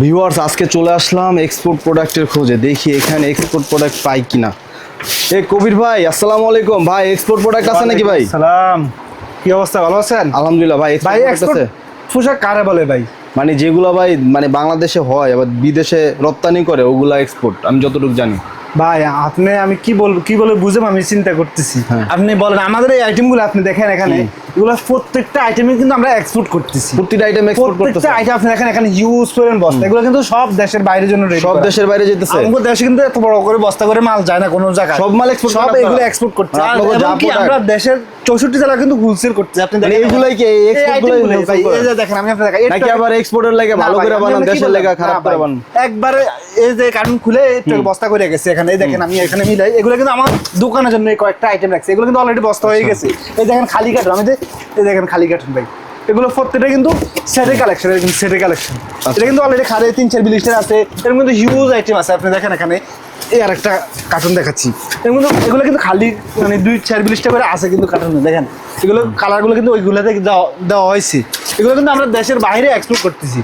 Viewers আজকে চলে আসলাম export প্রোডাক্টের খোঁজে। দেখি এখানে এক্সপোর্ট প্রোডাক্ট পাই কিনা। এ কবির ভাই আসসালামু আলাইকুম। ভাই এক্সপোর্ট প্রোডাক্ট আছে নাকি ভাই? সালাম কি অবস্থা? ভালো আছেন? আলহামদুলিল্লাহ ভাই ভাই আছে। পোশাক কারে বলে ভাই? মানে যেগুলো ভাই মানে বাংলাদেশে হয় আবার বিদেশে রপ্তানি করে ওগুলা এক্সপোর্ট আমি যতটুকু জানি। ভাই আপনি আমি কি বলব কি বলে বুঝব আমি চিন্তা করতেছি। হ্যাঁ। আপনি বলেন আমাদের এই আইটেমগুলো আপনি দেখেন এখানে এগুলো প্রত্যেকটা আইটেমে কিন্তু আমরা এক্সপোর্ট করতেছি। আইটেম এক্সপোর্ট করতেছে প্রত্যেকটা আইটেম আপনি দেখেন এখানে ইউজ করেন বস্তা এগুলো কিন্তু সব দেশের বাইরের জন্য ready সব দেশের বাইরে যেতেছে। আমাদের দেশে কিন্তু এত বড় করে বস্তা করে মাল যায় না কোনো জায়গায়। সব মাল export সব এগুলো এক্সপোর্ট product? আমরা দেশের চৌষট্টি জেলা কিন্তু হোলসেল করছে আপনি দেখেন এগুলাই কি? এই এই যে দেখেন আমি আপনাকে দেখাই নাকি আবার এক্সপোর্টের লাগে ভালো করে বানান দেশের লেগা খারাপ করে বানান। একবারে এই যে কার্টুন খুলে একটু বস্তা করে গেছে এখানে এই দেখেন আমি এখানে মিলাই এগুলো কিন্তু আমার দোকানের জন্য কয়েকটা আইটেম রাখছে। এগুলো কিন্তু অলরেডি বস্তা হয়ে গেছে। এই দেখেন খালি কার্টুন আমি যে এই দেখেন খালি কার্টুন ভাই। এগুলো প্রত্যেকটা কিন্তু সেটের কালেকশন এরকম সেটে কালেকশন এটা কিন্তু অলরেডি খাড়ে তিন চার বিলিস্টার আছে। এর মধ্যে হিউজ আইটেম আছে। আপনি দেখেন এখানে। এই আর একটা কার্টুন দেখাচ্ছি। এগুলো এগুলো কিন্তু খালি মানে দুই চার বিলিশটা করে আছে কিন্তু কার্টুনে দেখেন। এগুলো কালারগুলো কিন্তু ওইগুলোতে দেওয়া হয়েছে। এগুলো কিন্তু আমরা দেশের বাইরে এক্সপোর্ট করতেছি।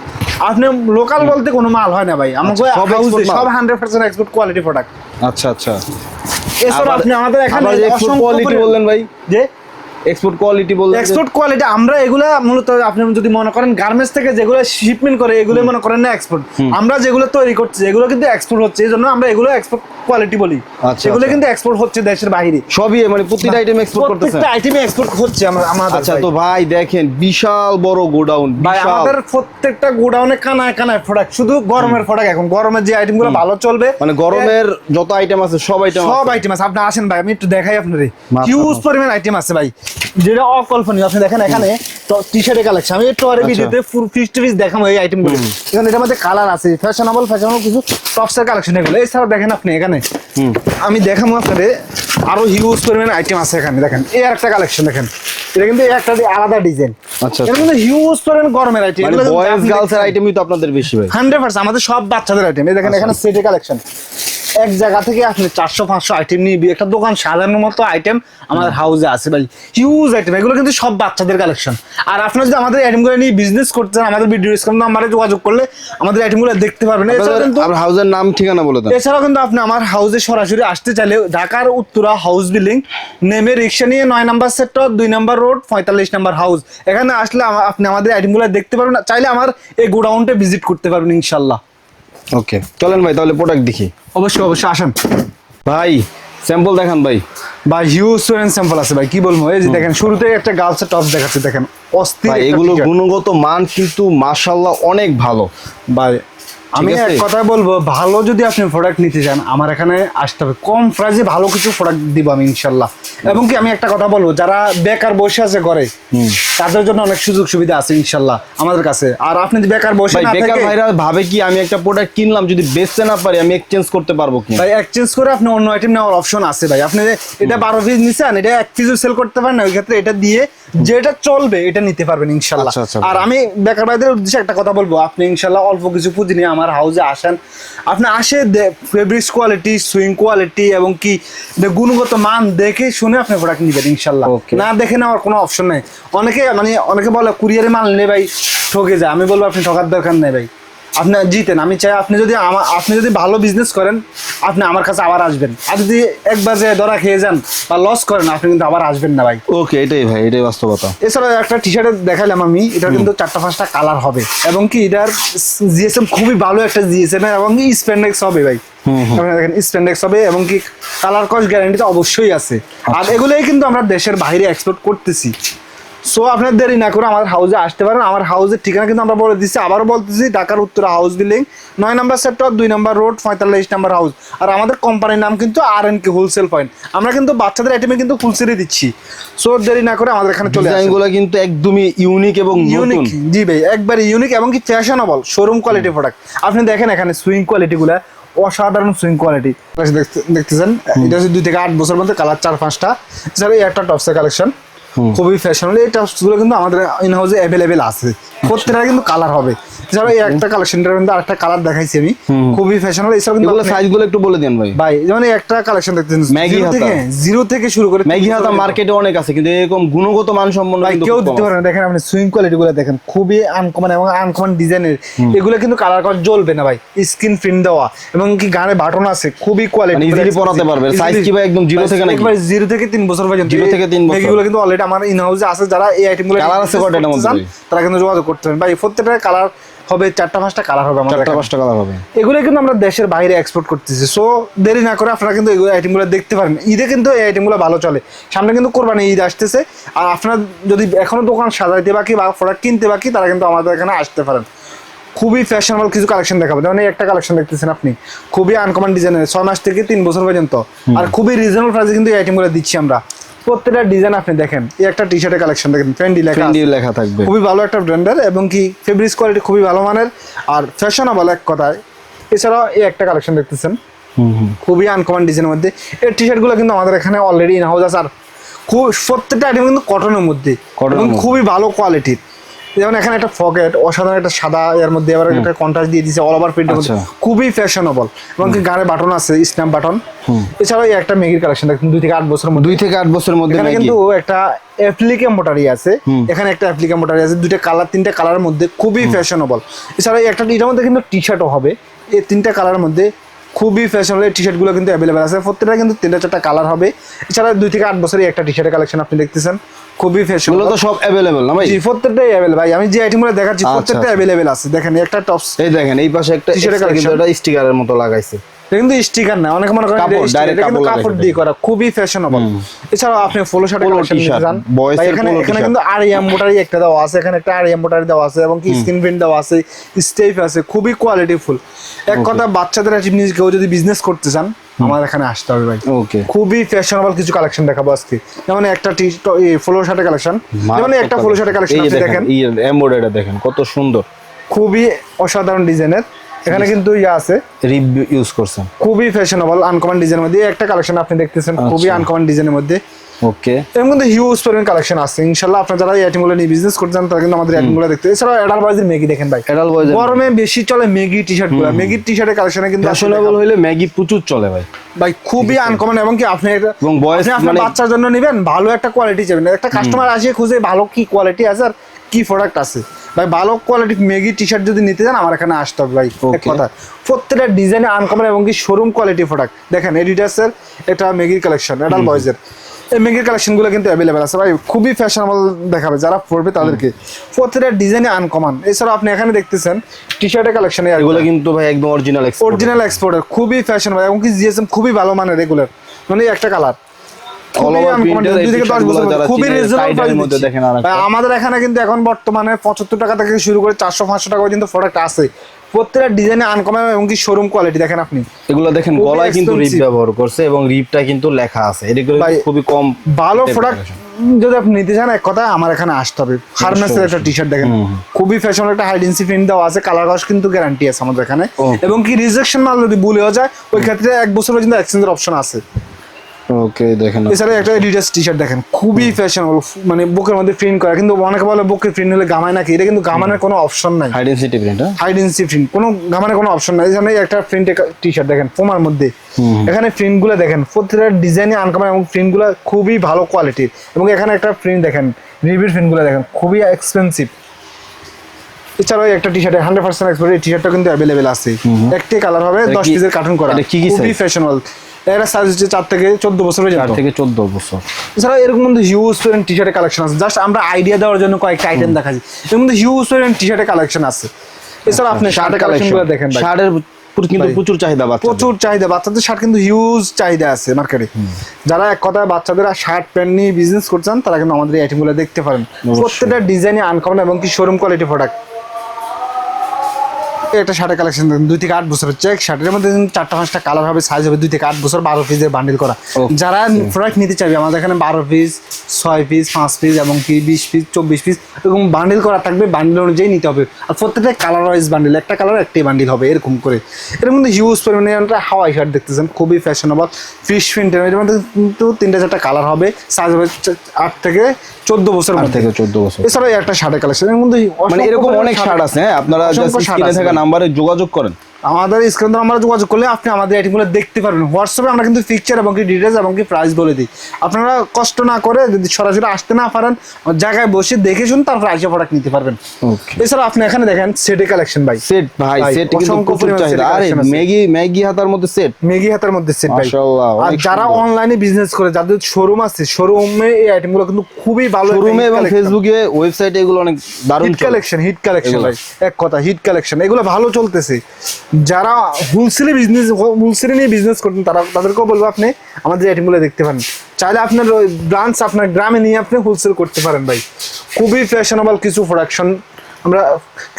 আপনি লোকাল বলতে কোনো মাল হয় না ভাই। আমাকে আচ্ছা, সব hundred percent export quality product আচ্ছা আচ্ছা। এছাড়া আপনি আমাদের এখানে কোয়ালিটি বললেন ভাই। যে এক্সপোর্ট কোয়ালিটি বলতে এক্সপোর্ট কোয়ালিটি আমরা এগুলা মূলত আপনি যদি মনে করেন গার্মেন্টস থেকে যেগুলো শিপমেন্ট করে এগুলো মনে করেন না এক্সপোর্ট আমরা যেগুলো তৈরি করছি এগুলো কিন্তু এক্সপোর্ট হচ্ছে এই জন্য আমরা এগুলো এক্সপোর্ট কোয়ালিটি বলি। আচ্ছা, এগুলো আচ্ছা। কিন্তু এক্সপোর্ট হচ্ছে দেশের বাইরে। সবই মানে প্রতিটা আইটেম এক্সপোর্ট করতেছে। প্রত্যেকটা আইটেমে এক্সপোর্ট হচ্ছে আমরা আমাদের আচ্ছা তো ভাই দেখেন বিশাল বড় গোডাউন ভাই আমাদের প্রত্যেকটা গোডাউনে কানায় কানায় প্রোডাক্ট শুধু গরমের প্রোডাক্ট এখন। গরমের যে আইটেমগুলো ভালো চলবে মানে গরমের যত আইটেম আছে সব আইটেম সব আইটেম আছে। আপনি আসেন ভাই আমি একটু দেখাই আপনার হিউজ পরিমাণ আইটেম আছে ভাই। যেটা অকল্পনীয় আপনি দেখেন এখানে টি শার্টের কালেকশন আমি একটু আরে আচ্ছা। ভিডিওতে ফুল দেখাবো এই আইটেমগুলো এখানে এটার মধ্যে কালার আছে ফ্যাশনেবল ফ্যাশনেবল কিছু টপসের কালেকশন এগুলো। এছাড়া দেখেন আপনি এখানে। আমি দেখাবো আপনাদের আরও হিউজ পরিমাণ আইটেম আছে এখানে দেখেন। এই একটা কালেকশন দেখেন। এটা কিন্তু একটা আলাদা ডিজাইন আচ্ছা, মধ্যে হিউজ পরিমাণ গরমের আইটেম মানে বয়েজ গার্লস এর আইটেমই তো আপনাদের বেশি ভাই। আমাদের সব বাচ্চাদের আইটেম এই দেখেন এখানে সেটে কালেকশন এক জায়গা থেকে আপনি চারশো পাঁচশো আইটেম নিয়ে একটা দোকান সাজানোর মতো আইটেম আমাদের হাউসে আছে ভাই। হিউজ আইটেম এগুলো কিন্তু সব বাচ্চাদের কালেকশন আর আপনার যদি আমাদের আইটেমগুলো নিয়ে বিজনেস করতে চান আমাদের ভিডিও স্ক্রিন নাম্বারে যোগাযোগ করলে আমাদের আইটেমগুলো দেখতে পারবেন। এছাড়াও কিন্তু আপনার হাউসের নাম ঠিকানা বলে দেন। এছাড়াও কিন্তু আপনি আমার হাউসে সরাসরি আসতে চাইলে ঢাকার উত্তরা হাউস বিল্ডিং নেমে রিক্সা নিয়ে নয় নাম্বার সেক্টর দুই নাম্বার রোড পঁয়তাল্লিশ নাম্বার হাউস এখানে আসলে আপনি আমাদের আইটেমগুলো দেখতে পারবেন চাইলে আমার এই গোডাউনটা ভিজিট করতে পারবেন ইনশাল্লাহ। ওকে। চলেন ভাই তাহলে প্রোডাক্ট দেখি। অবশ্যই অবশ্যই আসেন। ভাই স্যাম্পল দেখান ভাই। ভাই হিউজ স্যাম্পল আছে ভাই কি বলব? এই যে দেখেন শুরুতে একটা গার্লসের টপ দেখাচ্ছে দেখেন অস্থির এগুলো। গুণগত মান কিন্তু মাশাল্লাহ অনেক ভালো। ভাই আমি এক কথা বলব ভালো যদি আপনি প্রোডাক্ট নিতে চান আমার এখানে আসতে হবে। কম প্রাইসে ভালো কিছু প্রোডাক্ট দিব আমি ইনশাল্লাহ এবং কি আমি একটা কথা বলব যারা বেকার বসে আছে ঘরে তাদের জন্য অনেক সুযোগ সুবিধা আছে ইনশাল্লাহ আমাদের কাছে। আর আপনি যদি বেকার বসে না বেকার ভাইরা ভাবে কি আমি একটা প্রোডাক্ট কিনলাম যদি বেচতে না পারি আমি এক্সচেঞ্জ করতে পারব কি? ভাই এক্সচেঞ্জ করে আপনি অন্য আইটেম নেওয়ার অপশন আছে ভাই। আপনি এটা বারো পিস নিছেন এটা এক পিসও সেল করতে পারেন না ওই ক্ষেত্রে এটা দিয়ে যেটা চলবে এটা নিতে পারবেন ইনশাল্লাহ। আচ্ছা, আচ্ছা। আর আমি বেকার ভাইদের উদ্দেশ্যে একটা কথা বলব আপনি ইনশাল্লাহ অল্প কিছু পুঁজি নিয়ে আমার হাউসে আসেন। আপনি আসে ফেব্রিক্স কোয়ালিটি সুইং কোয়ালিটি এবং কি গুণগত মান দেখে শুনে আপনি প্রোডাক্ট নিবেন ইনশাল্লাহ। না দেখে নেওয়ার কোনো অপশন নেই। অনেকে মানে অনেকে বলে কুরিয়ারে মাল নিলে ভাই ঠকে যায়। আমি বলব আপনি ঠকার দরকার নেই ভাই। আপনি জিতেন। আমি চাই আপনি যদি আমার আপনি যদি ভালো বিজনেস করেন আপনি আমার কাছে আবার আসবেন। আর যদি একবার যে ধরা খেয়ে যান বা লস করেন আপনি কিন্তু আবার আসবেন না ভাই। ওকে এটাই ভাই এটাই বাস্তবতা। এছাড়া একটা টি শার্টের দেখালাম আমি এটা কিন্তু চারটা পাঁচটা কালার হবে। এবং কি এটার জিএসএম খুবই ভালো একটা জিএসএম এবং কি স্প্যান্ডেক্স হবে ভাই। দেখেন স্প্যান্ডেক্স হবে এবং কি কালার কস্ট গ্যারান্টি তো অবশ্যই আছে। আর এগুলোই কিন্তু আমরা দেশের বাইরে এক্সপোর্ট করতেছি। সো আপনার দেরি না করে আমার হাউসে আসতে পারেন। আমার হাউসের ঠিকানা কিন্তু আমরা বলে দিচ্ছি। আবারও বলতেছি ঢাকার উত্তরা হাউস বিল্ডিং নয় নাম্বার সেক্টর দুই নাম্বার রোড পঁয়তাল্লিশ নাম্বার হাউস আর আমাদের কোম্পানির নাম কিন্তু R N K wholesale point আমরা কিন্তু বাচ্চাদের আইটেমে কিন্তু হোলসেলে দিচ্ছি। সো দেরি না করে আমাদের এখানে চলে ডিজাইনগুলো কিন্তু একদমই ইউনিক এবং ইউনিক জি ভাই একবারে ইউনিক এবং কি ফ্যাশনেবল শোরুম কোয়ালিটি প্রোডাক্ট আপনি দেখেন এখানে সুইং কোয়ালিটি গুলা অসাধারণ সুইং কোয়ালিটি দেখতেছেন? এটা হচ্ছে দুই থেকে আট বছর মধ্যে কালার চার পাঁচটা। এছাড়া এই একটা টপসের কালেকশন খুবই ফ্যাশনেবল এই টপসগুলো কিন্তু আমাদের ইন হাউসে অ্যাভেলেবেল আছে। প্রত্যেকটা কিন্তু কালার হবে। এছাড়াও এই একটা কালেকশনটার মধ্যে আরেকটা কালার দেখাইছি আমি। খুবই ফ্যাশনেবল এছাড়াও কিন্তু এগুলো সাইজগুলো একটু বলে দেন ভাই। ভাই যেমন একটা কালেকশন দেখতেছেন ম্যাগি হাতা। জিরো থেকে শুরু করে ম্যাগি হাতা মার্কেটে অনেক আছে কিন্তু এরকম গুণগত মান সম্পন্ন ভাই কেউ দিতে পারে না। দেখেন আপনি সুইং দেখেন খুবই আনকমন এবং আনকমন ডিজাইনের এগুলো কিন্তু কালার করা জ্বলবে না ভাই স্ক্রিন প্রিন্ট দেওয়া। এবং কি গানে বাটন আছে খুবই কোয়ালিটি মানে easily পরাতে পারবে। Size কি ভাই একদম zero থেকে নাকি? জিরো থেকে তিন বছর পর্যন্ত। Zero থেকে তিন বছর। এগুলো কিন্তু অলরেডি আমার ইন হাউসে আছে যারা এই আইটেমগুলো Colour আছে মধ্যে? তারা কিন্তু যোগাযোগ করতে পারেন ভাই প্রত্যেকটা কালার হবে চারটা পাঁচটা কালার হবে আমাদের চারটা পাঁচটা কালার হবে। এগুলো কিন্তু আমরা দেশের বাইরে এক্সপোর্ট করতেছি। সো দেরি না করে আপনারা কিন্তু এগুলো আইটেমগুলো দেখতে পারেন। ঈদে কিন্তু এই আইটেমগুলো ভালো চলে। সামনে কিন্তু কোরবানি ঈদ আসতেছে। আর আপনারা যদি এখনও দোকান সাজাইতে বাকি বা প্রোডাক্ট কিনতে বাকি তারা কিন্তু আমাদের এখানে আসতে পারেন। খুবই ফ্যাশনেবল কিছু কালেকশন দেখাবো। যেমন একটা কালেকশন দেখতেছেন আপনি। খুবই আনকমন ডিজাইনের ছয় মাস থেকে তিন বছর পর্যন্ত। আর খুবই রিজনেবল প্রাইসে কিন্তু এই আইটেমগুলো দিচ্ছি আমরা। প্রত্যেকটা ডিজাইন আপনি দেখেন এই একটা টি শার্টের কালেকশন দেখেন ফ্রেন্ডি লেখা ফ্যান্ডি লেখা থাকবে। খুবই ভালো একটা ব্র্যান্ডের এবং কি ফেব্রিক্স কোয়ালিটি খুবই ভালো মানের। আর ফ্যাশনেবল এক কথায় এছাড়াও এই একটা কালেকশন দেখতেছেন। হুম হুম। খুবই আনকমন ডিজাইনের মধ্যে। এই টি শার্টগুলো কিন্তু আমাদের এখানে অলরেডি ইন হাউস আছে। আর খুব প্রত্যেকটা আইটেম কিন্তু কটনের মধ্যে। কটন এবং। খুবই ভালো কোয়ালিটির যেমন এখানে একটা পকেট অসাধারণ একটা সাদা এর মধ্যে আবার একটা কন্ট্রাস্ট দিয়ে দিয়েছে অল ওভার প্রিন্টের মধ্যে। আচ্ছা। খুবই ফ্যাশনেবল এবং কি গানে বাটন আছে স্ন্যাপ বাটন এছাড়াও একটা মেগির কালেকশন দেখুন দুই থেকে আট বছরের মধ্যে। দুই থেকে আট বছরের মধ্যে এখানে কিন্তু একটা অ্যাপ্লিকা মোটারি আছে। এখানে একটা অ্যাপ্লিকা মোটারি আছে দুইটা কালার তিনটা কালারের মধ্যে খুবই ফ্যাশনেবল এছাড়া একটা এটার মধ্যে কিন্তু টি শার্টও হবে। এই তিনটা কালারের মধ্যে খুবই ফ্যাশনেবল এই টি শার্টগুলো কিন্তু অ্যাভেলেবেল আছে। প্রত্যেকটা কিন্তু তিনটা চারটা কালার হবে। এছাড়া দুই থেকে আট বছরের একটা টি শার্টের কালেকশন আপনি দেখতেছেন। খুবই ফ্যাশনেবল তো সব না ভাই? জি প্রত্যেকটাই ভাই আমি যে আইটেমগুলো দেখাচ্ছি আচ্ছা, প্রত্যেকটা আচ্ছা। আছে। দেখেন একটা টপস এই দেখেন এই পাশে একটা কিন্তু এটা স্টিকারের মতো লাগাইছে। কিন্তু স্টিকার না অনেকে মনে করেন কাপড়, কিন্তু দিয়ে করা খুবই ফ্যাশনেবল এছাড়াও আপনি ফলো Polo কালেকশন এখানে এখানে কিন্তু আর এম্বোটারি একটা দেওয়া আছে এখানে একটা আর এম্বোটারি দেওয়া আছে এবং কি স্ক্রিন প্রিন্ট দেওয়া আছে স্টেপ আছে খুবই কোয়ালিটিফুল এক কথা বাচ্চাদের জিনিস কেউ যদি বিজনেস করতে চান আমার এখানে আসতে হবে ভাই। ওকে খুবই ফ্যাশনেবল কিছু কালেকশন দেখাবো আজকে। যেমন একটা টি ফলো শার্টের কালেকশন যেমন একটা ফলো শার্টের কালেকশন আপনি দেখেন এই এমব্রয়ডারিটা দেখেন কত সুন্দর। খুবই অসাধারণ ডিজাইনের এখানে কিন্তু ইয়া আছে। রিব ইউজ করছেন। খুবই ফ্যাশনেবল আনকমন ডিজাইনের মধ্যে। একটা কালেকশন আপনি দেখতেছেন খুবই আচ্ছা। আনকমন ডিজাইনের মধ্যে। ওকে এর মধ্যে হিউজ পরিমাণ কালেকশন আছে। ইনশাল্লাহ আপনারা যারা এই আইটেমগুলো নিয়ে বিজনেস করতে চান তারা কিন্তু আমাদের আইটেমগুলো দেখতে এছাড়াও এডাল বয়েজের মেগি দেখেন ভাই। এডাল বয়েজ গরমে বেশি চলে মেগি টি শার্টগুলো মেগি টি শার্টের কালেকশনে কিন্তু ফ্যাশনেবল হইলে ম্যাগি প্রচুর চলে ভাই। ভাই খুবই আনকমন এবং কি আপনি এবং boys আপনি মানে- বাচ্চার জন্য নেবেন ভালো একটা কোয়ালিটি চাইবেন। একটা কাস্টমার আসে খুঁজে ভালো কি কোয়ালিটি আছে আর কি প্রোডাক্ট আছে। ভাই ভালো কোয়ালিটি মেগি টি শার্ট যদি নিতে চান আমার এখানে আসতে হবে ভাই কথা। প্রত্যেকটা ডিজাইনে আনকমন এবং কি শোরুম কোয়ালিটি প্রোডাক্ট দেখেন এডিডাসের এটা মেগির কালেকশন এডাল বয়েজের এই মেগির কালেকশনগুলো কিন্তু অ্যাভেলেবেল আছে ভাই খুবই ফ্যাশনেবল দেখাবে যারা পড়বে তাদেরকে। প্রত্যেকটা ডিজাইনে আনকমন এছাড়াও আপনি এখানে দেখতেছেন টি শার্টের কালেকশন এগুলো কিন্তু ভাই একদম অরিজিনাল অরিজিনাল এক্সপোর্টার খুবই ফ্যাশনেবল এবং কি জিএসএম খুবই ভালো মানের রেগুলার মানে একটা কালার আমাদের এখানে কিন্তু এখন বর্তমানে পঁচাত্তর টাকা থেকে শুরু করে চারশো পাঁচশো টাকা পর্যন্ত প্রোডাক্ট আছে। প্রত্যেকটা ডিজাইনে আনকমন এবং কি শোরুম কোয়ালিটি দেখেন আপনি। এগুলো দেখেন গলায় কিন্তু রিপ ব্যবহার করছে এবং রিপটা কিন্তু লেখা আছে। ভাই, খুবই কম ভালো প্রোডাক্ট যদি আপনি নিতে চান এক কথা আমার এখানে আসতে হবে। হারমেসের একটা টি শার্ট দেখেন খুবই ফ্যাশনেবল একটা হাইডেন্সি প্রিন্ট দেওয়া আছে। কালার কস কিন্তু গ্যারান্টি আছে আমাদের এখানে। এবং কি রিজেকশন মাল যদি ভুল হয়ে যায় ওই ক্ষেত্রে এক বছর পর্যন্ত এক্সচেঞ্জের অপশন আছে। ওকে দেখেন এছাড়া একটা এডিডাস টি শার্ট দেখেন খুবই ফ্যাশনেবল মানে বুকের মধ্যে প্রিন্ট করা। কিন্তু অনেকে বলে বুকে প্রিন্ট হলে গামায় নাকি? এটা কিন্তু গামানের কোনো অপশন নাই। High density print high density print কোনো গামানের কোনো অপশন নাই। এখানে একটা প্রিন্ট টি শার্ট দেখেন ফোমার মধ্যে। এখানে প্রিন্টগুলো দেখেন প্রত্যেকটা ডিজাইনে আনকমন এবং প্রিন্টগুলো খুবই ভালো কোয়ালিটির এবং এখানে একটা প্রিন্ট দেখেন রিভিউর প্রিন্টগুলো দেখেন খুবই এক্সপেন্সিভ এছাড়াও একটা টি শার্টে হান্ড্রেড পার্সেন্ট এক্সপোর্ট এই টি শার্টটা কিন্তু অ্যাভেলেবেল আছে একটি কালার হবে দশ পিসের কার্টুন করা। খুবই? ফ্যাশনেবল এটা সাইজ হচ্ছে চার থেকে চোদ্দ বছর চার থেকে চোদ্দ বছর। এছাড়া এরকম মধ্যে হিউজ পরিমাণ টি শার্টের কালেকশন আছে। জাস্ট আমরা আইডিয়া দেওয়ার জন্য কয়েকটা আইটেম দেখাচ্ছি। এর মধ্যে হিউজ পরিমাণ টি শার্টের কালেকশন আছে। এছাড়া আপনি শার্টের কালেকশনগুলো দেখেন। শার্টের কিন্তু প্রচুর চাহিদা প্রচুর চাহিদা। বাচ্চাদের শার্ট কিন্তু হিউজ চাহিদা আছে মার্কেটে যারা এক কথায় বাচ্চাদের শার্ট প্যান্ট নিয়ে বিজনেস করছেন তারা কিন্তু আমাদের এই আইটেমগুলো দেখতে পারেন। প্রত্যেকটা ডিজাইনে আনকমন এবং কি শোরুম কোয়ালিটি প্রোডাক্ট একটা শার্টের কালেকশন দুই থেকে আট বছরের চেক শার্টের মধ্যে চারটা পাঁচটা কালার হবে সাইজ হবে দুই থেকে আট বছর বারো পিসের বান্ডিল করা। যারা প্রোডাক্ট নিতে চাইবে আমাদের এখানে বারো পিস ছয় পিস পাঁচ পিস এবং কি বিশ পিস চব্বিশ পিস এরকম বান্ডিল করা থাকবে বান্ডিল অনুযায়ী নিতে হবে। আর প্রত্যেকটা কালার ওয়াইজ বান্ডিল একটা কালার একটাই বান্ডিল হবে এরকম করে। এর মধ্যে হিউজ পরিমাণে একটা হাওয়াই শার্ট দেখতেছেন খুবই ফ্যাশনেবল ফিশ প্রিন্টের এর মধ্যে কিন্তু তিনটা চারটা কালার হবে সাইজ হবে আট থেকে চোদ্দ বছর আট থেকে চোদ্দ বছর। এছাড়াও একটা শার্টের কালেকশন এর মধ্যে মানে এরকম অনেক শার্ট আছে হ্যাঁ? আপনারা থাকা। নাম্বারে যোগাযোগ করেন। আমাদের স্ক্রিন ধরে আমরা যোগাযোগ করলে আপনি আমাদের আইটেমগুলো দেখতে পারবেন। হোয়াটসঅ্যাপে আমরা কিন্তু পিকচার এবং কি ডিটেলস এবং কি প্রাইস বলে দিই। আপনারা কষ্ট না করে যদি সরাসরি আসতে না পারেন জায়গায় বসে দেখে শুন তারপর আইসা প্রোডাক্ট নিতে পারবেন। এছাড়া আপনি এখানে দেখেন সেটে কালেকশন ভাই। সেট ভাই সেট কিন্তু প্রচুর চাহিদা। আরে। ম্যাগি ম্যাগি হাতার মধ্যে সেট মেগি হাতের মধ্যে সেট ভাই। মাশাআল্লাহ, আর যারা অনলাইনে বিজনেস করে যাদের শোরুম আছে শোরুমে এই আইটেমগুলো কিন্তু খুবই ভালো শোরুমে এবং ফেসবুকে ওয়েবসাইটে এগুলো অনেক দারুণ হিট কালেকশন হিট কালেকশন। ভাই। এক কথা হিট কালেকশন এগুলো ভালো চলতেছে। যারা হোলসেলে বিজনেস হোলসেলে নিয়ে বিজনেস করতেন তারা তাদেরকেও বলব আপনি আমাদের আইটেমগুলো দেখতে পারেন। চাইলে আপনার ওই ব্রাঞ্চ আপনার গ্রামে নিয়ে আপনি হোলসেল করতে পারেন ভাই। খুবই ফ্যাশনেবল কিছু প্রোডাকশন আমরা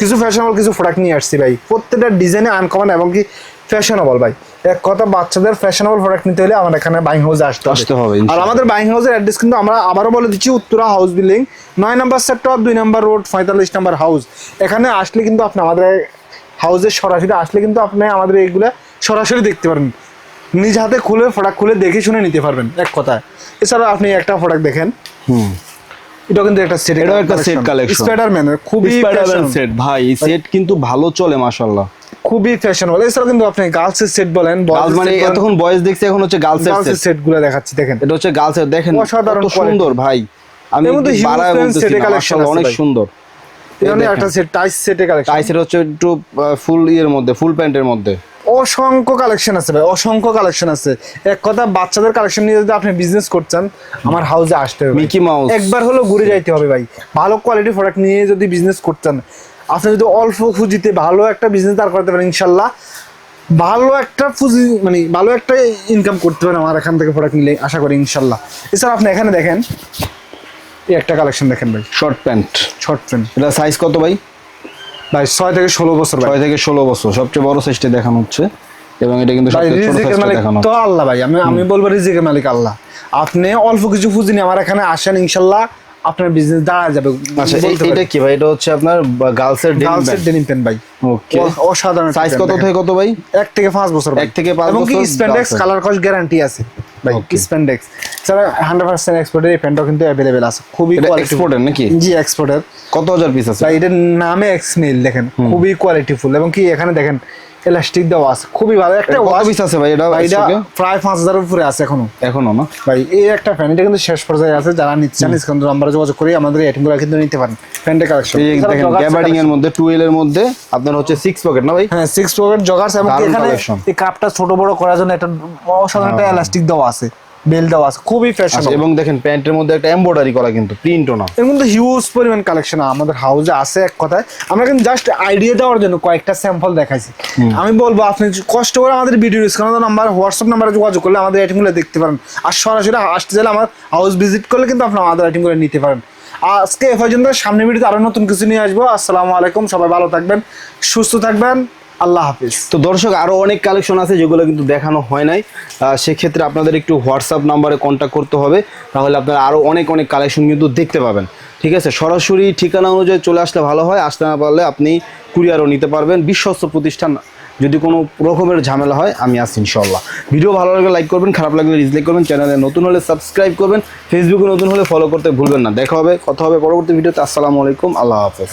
কিছু ফ্যাশনেবল কিছু প্রোডাক্ট নিয়ে আসছি ভাই। প্রত্যেকটা ডিজাইনে আনকমন এবং কি ফ্যাশনেবল ভাই। এক কথা বাচ্চাদের ফ্যাশনেবল প্রোডাক্ট নিতে হলে আমার এখানে বাইং হাউসে আসতে আসতে হবে, আর আমাদের বাইং হাউসের অ্যাড্রেস কিন্তু আমরা আবারও বলে দিচ্ছি উত্তরা হাউস বিল্ডিং নয় নম্বর সেক্টর দুই নম্বর রোড পঁয়তাল্লিশ নম্বর হাউস এখানে আসলে কিন্তু আপনি আমাদের হাউসের সরাসরি আসলে কিন্তু আপনি আমাদের এইগুলো সরাসরি দেখতে পারেন। নিজ হাতে খুলে প্রোডাক্ট খুলে দেখে শুনে নিতে পারবেন এক কথায়। এছাড়াও আপনি একটা প্রোডাক্ট দেখেন। হুম। এটাও কিন্তু একটা সেট এটাও একটা set collection। স্পাইডারম্যানের খুবই স্পাইডারম্যান সেট ভাই সেট কিন্তু ভালো চলে মাশাআল্লাহ। খুবই ফ্যাশনেবল এছাড়াও কিন্তু আপনি গার্লসের সেট বলেন গার্লস মানে এতক্ষণ বয়েজ দেখছি এখন হচ্ছে গার্লসের সেট সেটগুলো দেখাচ্ছি দেখেন। এটা হচ্ছে গার্লসের দেখেন অসাধারণ সুন্দর ভাই। আমি বাড়ায় range বলতেছি set এ না, collection মাশাআল্লাহ, অনেক সুন্দর। এখানে একটা সেট টাইস সেটে কালেকশন টাইসের হচ্ছে একটু ফুল ইয়ের মধ্যে ফুল প্যান্টের মধ্যে। অসংখ্য কালেকশন আছে ভাই অসংখ্য কালেকশন আছে। এক কথা বাচ্চাদের কালেকশন নিয়ে যদি আপনি বিজনেস করছেন আমার হাউসে আসতে হবে Mickey Mouse। একবার হলো ঘুরে যাইতে হবে ভাই। ভালো কোয়ালিটি প্রোডাক্ট নিয়ে যদি বিজনেস করছেন আপনি যদি অল্প পুঁজিতে ভালো একটা বিজনেস দাঁড় করতে পারেন ইনশাল্লাহ ভালো একটা পুঁজি মানে ভালো একটা ইনকাম করতে পারেন আমার এখান থেকে প্রোডাক্ট নিলে আশা করি ইনশাল্লাহ। এছাড়া আপনি এখানে দেখেন এই একটা কালেকশন দেখেন ভাই। শর্ট প্যান্ট শর্ট ফ্রেম এটা সাইজ কত ভাই? ভাই ছয় থেকে ষোলো বছর ভাই। ছয় থেকে ষোলো বছর। সবচেয়ে বড় সাইজটা দেখানো হচ্ছে। এবং এটা কিন্তু তো আল্লাহ ভাই। আমি আমি বলব রিজিকের মালিক আল্লাহ। আপনি অল্প কিছু পুঁজি নিয়ে আমার এখানে আসেন ইনশাল্লাহ আপনার বিজনেস দাঁড়া যাবে আচ্ছা এটা কি ভাই? এটা হচ্ছে আপনার গার্লসের গার্লসের ডেনিম পেন ভাই। ওকে অসাধারণ সাইজ কত থেকে কত ভাই? এক থেকে পাঁচ বছর। এক থেকে পাঁচ এবং কি বছর? স্প্যান্ডেক্স কালার কস গ্যারান্টি আছে। ভাই Okay. স্প্যান্ডেক্স ছাড়া হান্ড্রেড পার্সেন্ট এক্সপোর্টের এই কিন্তু অ্যাভেলেবেল আছে। খুবই নাকি? জি এক্সপোর্টের কত হাজার পিস আছে? ভাই এটার নামে এক্সমেল দেখেন। খুবই কোয়ালিটিফুল এবং কি এখানে দেখেন এলাস্টিক দেওয়া আছে। খুবই ভালো। একটা পিস আছে ভাই? এটা এটা প্রায় পাঁচ হাজারের উপরে আছে এখনও। এখনও না? ভাই এই একটা ফ্যান এটা কিন্তু শেষ পর্যায়ে আছে। যারা নিচ্ছেন থেকে আমরা যোগাযোগ করি আমাদের এটিমগুলো কিন্তু নিতে পারেন। ফ্যানটা কালেকশন এই দেখেন গ্যাবার্ডিং এর মধ্যে টুয়েল এর মধ্যে আপনার হচ্ছে সিক্স পকেট না ভাই? হ্যাঁ সিক্স পকেট জগার্স এবং এখানে এই কাপটা ছোট বড় করার জন্য একটা অসাধারণ একটা এলাস্টিক দেওয়া আছে। বেল দেওয়া আছে খুবই ফ্যাশন আচ্ছা, এবং দেখেন প্যান্টের মধ্যে একটা এমব্রয়ডারি করা কিন্তু প্রিন্টও না। এর মধ্যে হিউজ পরিমাণ কালেকশন আমাদের হাউসে আছে এক কথায়। আমরা কিন্তু জাস্ট আইডিয়া দেওয়ার জন্য কয়েকটা স্যাম্পল দেখাইছি। আমি বলব আপনি কষ্ট করে আমাদের ভিডিও স্ক্রিন নাম্বার হোয়াটসঅ্যাপ নাম্বারে যোগাযোগ করলে আমাদের আইটেমগুলো দেখতে পারেন। আর সরাসরি আসতে চাইলে আমার হাউস ভিজিট করলে কিন্তু আপনি আমাদের আইটেমগুলো নিতে পারেন। আজকে এ পর্যন্ত সামনে ভিডিওতে আরও নতুন কিছু নিয়ে আসব। আসসালামু আলাইকুম সবাই ভালো থাকবেন সুস্থ থাকবেন। আল্লাহ হাফিজ। তো দর্শক, আরও অনেক কালেকশন আছে যেগুলো কিন্তু দেখানো হয় নাই। সেক্ষেত্রে আপনাদের একটু হোয়াটসঅ্যাপ নাম্বারে কন্ট্যাক্ট করতে হবে, তাহলে আপনারা আরও অনেক অনেক কালেকশন কিন্তু দেখতে পাবেন। ঠিক আছে? সরাসরি ঠিকানা অনুযায়ী চলে আসলে ভালো হয়, আসতে না পারলে আপনি কুরিয়ারও নিতে পারবেন। বিশ্বস্ত প্রতিষ্ঠান, যদি কোনো রকমের ঝামেলা হয়, আমি আসি ইনশাল্লাহ ভিডিও ভালো লাগলে লাইক করবেন, খারাপ লাগলে ডিসলাইক করবেন চ্যানেলে নতুন হলে সাবস্ক্রাইব করবেন ফেসবুকে নতুন হলে ফলো করতে ভুলবেন না। দেখা হবে, কথা হবে পরবর্তী ভিডিওতে। আসসালামু আলাইকুম, আল্লাহ হাফেজ।